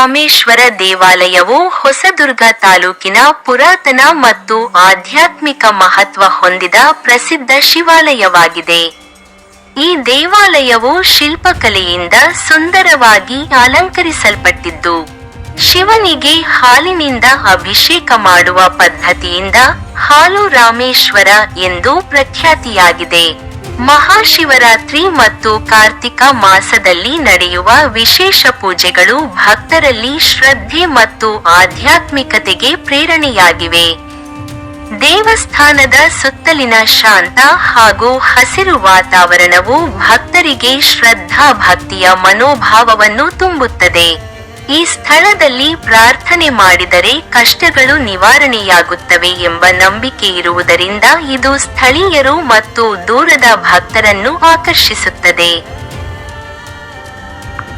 ರಾಮೇಶ್ವರ ದೇವಾಲಯವು ಹೊಸದುರ್ಗ ತಾಲೂಕಿನ ಪುರಾತನ ಮತ್ತು ಆಧ್ಯಾತ್ಮಿಕ ಮಹತ್ವ ಹೊಂದಿದ ಪ್ರಸಿದ್ಧ ಶಿವಾಲಯವಾಗಿದೆ. ಈ ದೇವಾಲಯವು ಶಿಲ್ಪಕಲೆಯಿಂದ ಸುಂದರವಾಗಿ ಅಲಂಕರಿಸಲ್ಪಟ್ಟಿದ್ದು, ಶಿವನಿಗೆ ಹಾಲಿನಿಂದ ಅಭಿಷೇಕ ಮಾಡುವ ಪದ್ಧತಿಯಿಂದ ಹಾಲು ರಾಮೇಶ್ವರ ಎಂದು ಪ್ರಖ್ಯಾತಿಯಾಗಿದೆ. ಮಹಾಶಿವರಾತ್ರಿ ಮತ್ತು ಕಾರ್ತಿಕ ಮಾಸದಲ್ಲಿ ನಡೆಯುವ ವಿಶೇಷ ಪೂಜೆಗಳು ಭಕ್ತರಲ್ಲಿ ಶ್ರದ್ಧೆ ಮತ್ತು ಆಧ್ಯಾತ್ಮಿಕತೆಗೆ ಪ್ರೇರಣೆಯಾಗಿವೆ. ದೇವಸ್ಥಾನದ ಸುತ್ತಲಿನ ಶಾಂತ ಹಾಗೂ ಹಸಿರು ವಾತಾವರಣವು ಭಕ್ತರಿಗೆ ಶ್ರದ್ಧಾ ಭಕ್ತಿಯ ಮನೋಭಾವವನ್ನು ತುಂಬುತ್ತದೆ. ಈ ಸ್ಥಳದಲ್ಲಿ ಪ್ರಾರ್ಥನೆ ಮಾಡಿದರೆ ಕಷ್ಟಗಳು ನಿವಾರಣೆಯಾಗುತ್ತವೆ ಎಂಬ ನಂಬಿಕೆ ಇರುವುದರಿಂದ ಇದು ಸ್ಥಳೀಯರು ಮತ್ತು ದೂರದ ಭಕ್ತರನ್ನು ಆಕರ್ಷಿಸುತ್ತದೆ.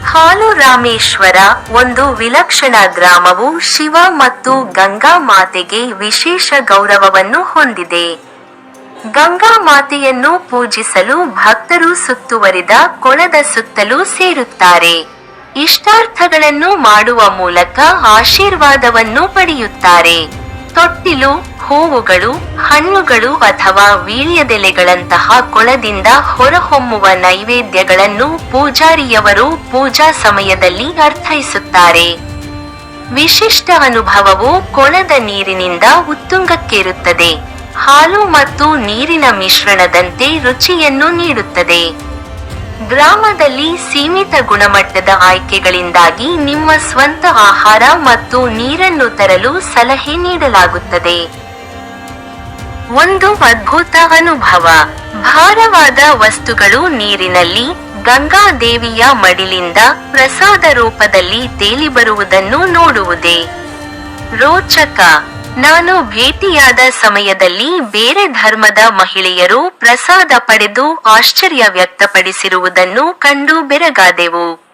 ಹಾಲು ರಾಮೇಶ್ವರ ಒಂದು ವಿಲಕ್ಷಣ ಗ್ರಾಮವು ಶಿವ ಮತ್ತು ಗಂಗಾ ಮಾತೆಗೆ ವಿಶೇಷ ಗೌರವವನ್ನು ಹೊಂದಿದೆ. ಗಂಗಾ ಮಾತೆಯನ್ನು ಪೂಜಿಸಲು ಭಕ್ತರು ಸುತ್ತುವರಿದ ಕೊಳದ ಸುತ್ತಲೂ ಸೇರುತ್ತಾರೆ. ಇಷ್ಟಾರ್ಥಗಳನ್ನು ಮಾಡುವ ಮೂಲಕ ಆಶೀರ್ವಾದವನ್ನು ಪಡೆಯುತ್ತಾರೆ. ತೊಟ್ಟಿಲು, ಹೂವುಗಳು, ಹಣ್ಣುಗಳು ಅಥವಾ ವೀಳ್ಯದೆಲೆಗಳಂತಹ ಕೊಳದಿಂದ ಹೊರಹೊಮ್ಮುವ ನೈವೇದ್ಯಗಳನ್ನು ಪೂಜಾರಿಯವರು ಪೂಜಾ ಸಮಯದಲ್ಲಿ ಅರ್ಥೈಸುತ್ತಾರೆ. ವಿಶಿಷ್ಟ ಅನುಭವವು ಕೊಳದ ನೀರಿನಿಂದ ಉತ್ತುಂಗಕ್ಕೇರುತ್ತದೆ. ಹಾಲು ಮತ್ತು ನೀರಿನ ಮಿಶ್ರಣದಂತೆ ರುಚಿಯನ್ನು ನೀಡುತ್ತದೆ. ಗ್ರಾಮದಲ್ಲಿ ಸೀಮಿತ ಗುಣಮಟ್ಟದ ಆಯ್ಕೆಗಳಿಂದಾಗಿ ನಿಮ್ಮ ಸ್ವಂತ ಆಹಾರ ಮತ್ತು ನೀರನ್ನು ತರಲು ಸಲಹೆ ನೀಡಲಾಗುತ್ತದೆ. ಒಂದು ಅದ್ಭುತ ಅನುಭವ. ಭಾರವಾದ ವಸ್ತುಗಳು ನೀರಿನಲ್ಲಿ ಗಂಗಾದೇವಿಯ ಮಡಿಲಿಂದ ಪ್ರಸಾದ ರೂಪದಲ್ಲಿ ತೇಲಿ ಬರುವುದನ್ನು ನೋಡುವುದೇ. ರೋಚಕ. ನಾನು ಭೇಟಿಯಾದ ಸಮಯದಲ್ಲಿ ಬೇರೆ ಧರ್ಮದ ಮಹಿಳೆಯರು ಪ್ರಸಾದ ಪಡೆದು ಆಶ್ಚರ್ಯ ವ್ಯಕ್ತಪಡಿಸಿರುವುದನ್ನು ಕಂಡು ಬೆರಗಾದೆವು.